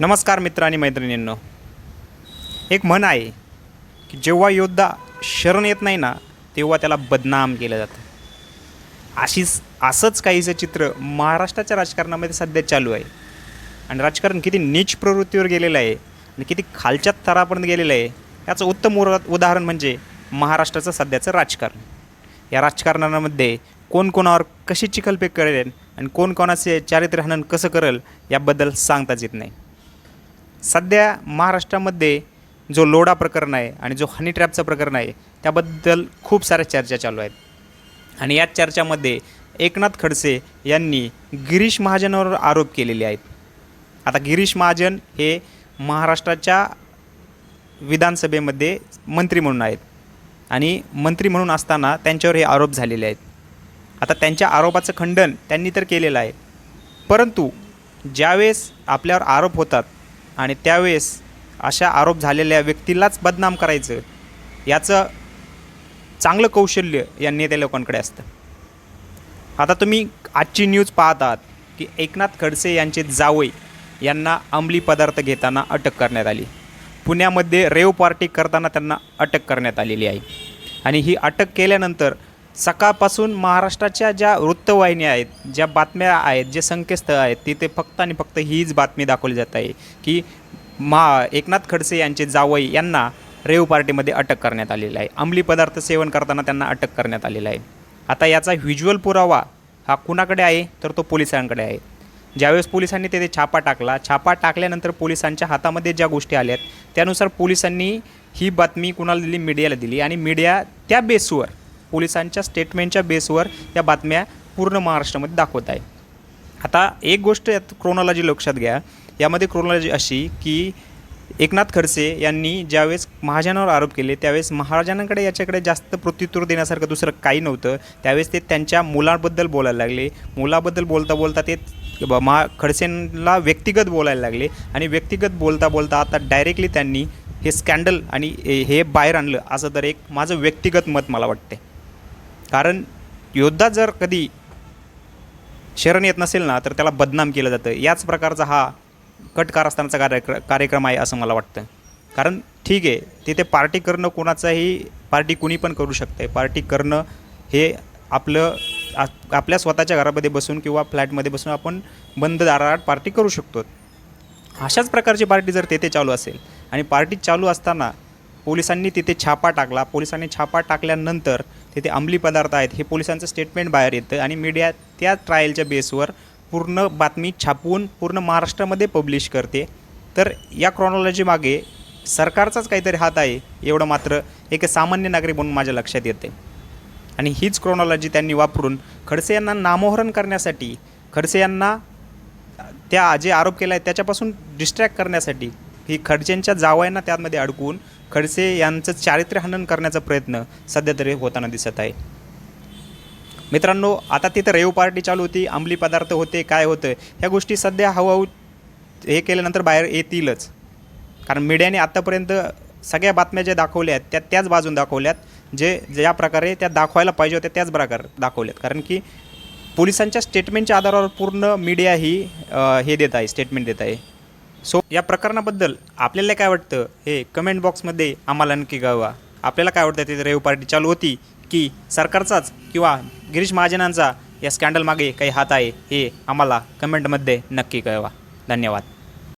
नमस्कार मित्र आणि मैत्रिणींनो. एक म्हण आहे की जेव्हा योद्धा शरण येत नाही ना तेव्हा त्याला बदनाम केलं जातं. अशीच असंच काहीचं चित्र महाराष्ट्राच्या राजकारणामध्ये सध्या चालू आहे. आणि राजकारण किती नीच प्रवृत्तीवर गेलेलं आहे आणि किती खालच्या थरापर्यंत गेलेलं आहे याचं उत्तम उर उदाहरण म्हणजे महाराष्ट्राचं सध्याचं राजकारण. या राजकारणामध्ये कोण कोणावर कशी चिखलफेक करेल आणि कोण कोणाचे चारित्र्य हनन कसं करेल याबद्दल सांगताच येत नाही. सध्या महाराष्ट्रामध्ये जो लोढा प्रकरण आहे आणि जो हनी ट्रॅपचं प्रकरण आहे त्याबद्दल खूप साऱ्या चर्चा चालू आहेत. आणि याच चर्चामध्ये एकनाथ खडसे यांनी गिरीश महाजनावर आरोप केलेले आहेत. आता गिरीश महाजन हे महाराष्ट्राच्या विधानसभेमध्ये मंत्री म्हणून आहेत. आणि मंत्री म्हणून असताना त्यांच्यावर हे आरोप झालेले आहेत. आता त्यांच्या आरोपाचं खंडन त्यांनी तर केलेलं आहे. परंतु ज्यावेळेस आपल्यावर आरोप होतात आणि त्यावेळेस अशा आरोप झालेल्या व्यक्तीलाच बदनाम करायचं याचं चांगलं कौशल्य या नेत्या लोकांकडे असतं. आता तुम्ही आजची न्यूज पाहत आहात की एकनाथ खडसे यांचे जावई यांना अंमली पदार्थ घेताना अटक करण्यात आली. पुण्यामध्ये रेव पार्टी करताना त्यांना अटक करण्यात आलेली आहे. आणि ही अटक केल्यानंतर सकाळपासून महाराष्ट्राच्या ज्या वृत्तवाहिन्या आहेत ज्या बातम्या आहेत जे संकेतस्थळ आहेत तिथे फक्त आणि फक्त हीच बातमी दाखवली जात आहे की मा एकनाथ खडसे यांचे जावई यांना रेव पार्टीमध्ये अटक करण्यात आलेलं आहे. अंमली पदार्थ सेवन करताना त्यांना अटक करण्यात आलेलं आहे. आता याचा व्हिज्युअल पुरावा हा कुणाकडे आहे तर तो पोलिसांकडे आहे. ज्यावेळेस पोलिसांनी तेथे छापा टाकला छापा टाकल्यानंतर पोलिसांच्या हातामध्ये ज्या गोष्टी आल्यात त्यानुसार पोलिसांनी ही बातमी कुणाला दिली? मीडियाला दिली. आणि मीडिया त्या बेसवर पोलिसांच्या स्टेटमेंटच्या बेसवर या बातम्या पूर्ण महाराष्ट्रामध्ये दाखवत आहे. आता एक गोष्ट यात क्रोनॉलॉजी लक्षात घ्या. यामध्ये क्रोनॉलॉजी अशी की एकनाथ खडसे यांनी ज्यावेळेस महाजनावर आरोप केले त्यावेळेस महाराजांकडे याच्याकडे जास्त प्रत्युत्तर देण्यासारखं दुसरं काही नव्हतं. त्यावेळेस ते त्यांच्या मुलाबद्दल बोलायला लागले. मुलाबद्दल बोलता बोलता ते महा खडसेंना व्यक्तिगत बोलायला लागले आणि व्यक्तिगत बोलता बोलता आता डायरेक्टली त्यांनी हे स्कॅन्डल आणि हे बाहेर आणलं असं तर एक माझं व्यक्तिगत मत मला वाटते कारण योद्धा जर कधी शरण येत नसेल ना तर त्याला बदनाम केलं जातं. याच प्रकारचा हा कट कारस्थानाचा कार्यक्र कार्यक्रम आहे असं मला वाटतं. कारण ठीक आहे तिथे पार्टी करणं कोणाचाही पार्टी कुणी पण करू शकते पार्टी करणं हे आपलं आपल्या स्वतःच्या घरामध्ये बसून किंवा फ्लॅटमध्ये बसून आपण बंद दारात पार्टी करू शकतो. अशाच प्रकारची पार्टी जर तेथे चालू असेल आणि पार्टी चालू असताना पोलिसांनी तिथे छापा टाकला. पोलिसांनी छापा टाकल्यानंतर तिथे अंमली पदार्थ आहेत हे पोलिसांचं स्टेटमेंट बाहेर येतं आणि मीडिया त्या ट्रायलच्या बेसवर पूर्ण बातमी छापवून पूर्ण महाराष्ट्रामध्ये पब्लिश करते. तर या क्रॉनॉलॉजी मागे सरकारचाच काहीतरी हात आहे एवढं मात्र एक सामान्य नागरिक म्हणून माझ्या लक्षात येते. आणि हीच क्रॉनॉलॉजी त्यांनी वापरून खडसे यांना नामोहरण करण्यासाठी खडसे यांना त्या जे आरोप केला आहे त्याच्यापासून डिस्ट्रॅक्ट करण्यासाठी ही खडसेंच्या जावयांना त्यामध्ये अडकवून खडसे यांचं चारित्र्य हनन करण्याचा प्रयत्न सध्या तरी होताना दिसत आहे. मित्रांनो आता तिथं रेव पार्टी चालू होती अंमली पदार्थ होते काय होतं ह्या गोष्टी सध्या हळूहळू हे केल्यानंतर बाहेर येतीलच. कारण मीडियाने आत्तापर्यंत सगळ्या बातम्या ज्या दाखवल्या आहेत त्या त्याच बाजून दाखवल्यात. जे ज्या प्रकारे त्या दाखवायला पाहिजे होत्या त्याच प्रकार दाखवल्यात. कारण की पोलिसांच्या स्टेटमेंटच्या आधारावर पूर्ण मीडिया ही हे देत आहे स्टेटमेंट देत आहे. सो या प्रकरणाबद्दल आपल्याला काय वाटतं? हे कमेंट बॉक्समध्ये आम्हाला नक्की कळवा. आपल्याला काय वाटतं? तिथे रेव पार्टी चालू होती की सरकारचाच किंवा गिरीश महाजनांचा या स्कॅन्डलमागे काही हात आहे हे आम्हाला कमेंटमध्ये नक्की कळवा. धन्यवाद.